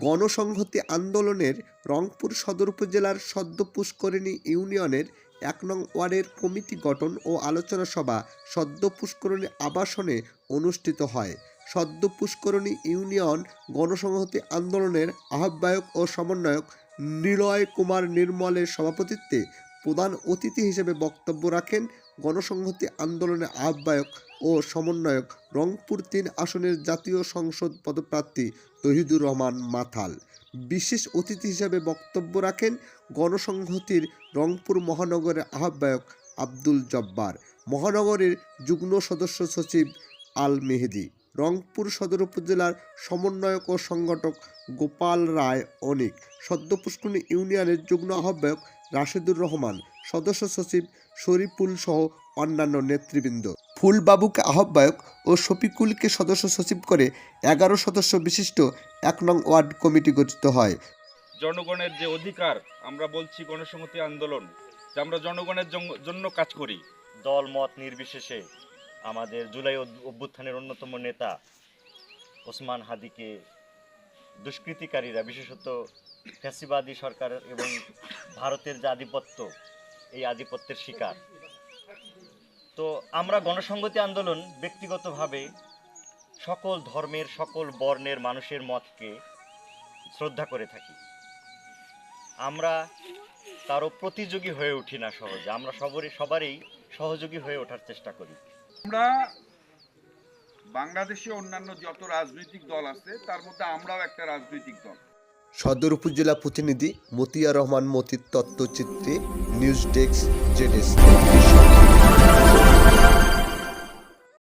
গণসংহতি আন্দোলনের রংপুর সদর উপজেলার সদ্য পুষ্করিণী ইউনিয়নের এক নং ওয়ার্ডের কমিটি গঠন ও আলোচনা সভা সদ্য পুষ্করণী আবাসনে অনুষ্ঠিত হয়। সদ্য পুষ্করণী ইউনিয়ন গণসংহতি আন্দোলনের আহ্বায়ক ও সমন্বয়ক নিলয় কুমার নির্মলের সভাপতিত্বে প্রধান অতিথি হিসেবে বক্তব্য রাখেন গণসংহতি আন্দোলনের আহ্বায়ক ও সমন্বয়ক রংপুর তিন আসনের জাতীয় সংসদ পদপ্রার্থী তহিদুর রহমান মাথাল। বিশেষ অতিথি হিসেবে বক্তব্য রাখেন গণসংহতির রংপুর মহানগরের আহ্বায়ক আব্দুল জব্বার। মহানগরের যুগ্ম সদস্য সচিব আল মেহেদি। রংপুর সদর উপজেলার সমন্বয়ক ও সংগঠক গোপাল রায় অনিক। সদ্য পুষ্করণী ইউনিয়নের যুগ্ম আহ্বায়ক রাশেদুর রহমান সদস্য সচিব শরীফুল সহ অন্যান্য নেতৃবৃন্দ। ফুলবাবুকে আহ্বায়ক ও শফিকুলকে সদস্য সচিব করে এগারো সদস্য বিশিষ্ট এক নং ওয়ার্ড কমিটি গঠিত হয়। জনগণের যে অধিকার আমরা বলছি গণসংহতি আন্দোলন যে আমরা জনগণের জন্য- জন্য কাজ করি। দল মত নির্বিশেষে আমাদের জুলাই অভ্যুত্থানের অন্যতম নেতা ওসমান হাদিকে দুষ্কৃতিকারীরা, বিশেষত ফ্যাসিবাদী সরকার এবং ভারতের যে আধিপত্য, এই আধিপত্যের শিকার। তো আমরা গণসংগতি আন্দোলন ব্যক্তিগতভাবে সকল ধর্মের, সকল বর্ণের মানুষের মতকে শ্রদ্ধা করে থাকি। আমরা তারও প্রতিযোগী হয়ে উঠি না সহজে। আমরা সবারই সবারই সহযোগী হয়ে ওঠার চেষ্টা করি। আমরা বাংলাদেশে অন্যান্য যত রাজনৈতিক দল আছে, তার মধ্যে আমরাও একটা রাজনৈতিক দল। সদর উপজেলা প্রতিনিধি মতিয়া রহমান মতির তত্ত্বচিত্রে নিউজ ডেস্ক জেডেস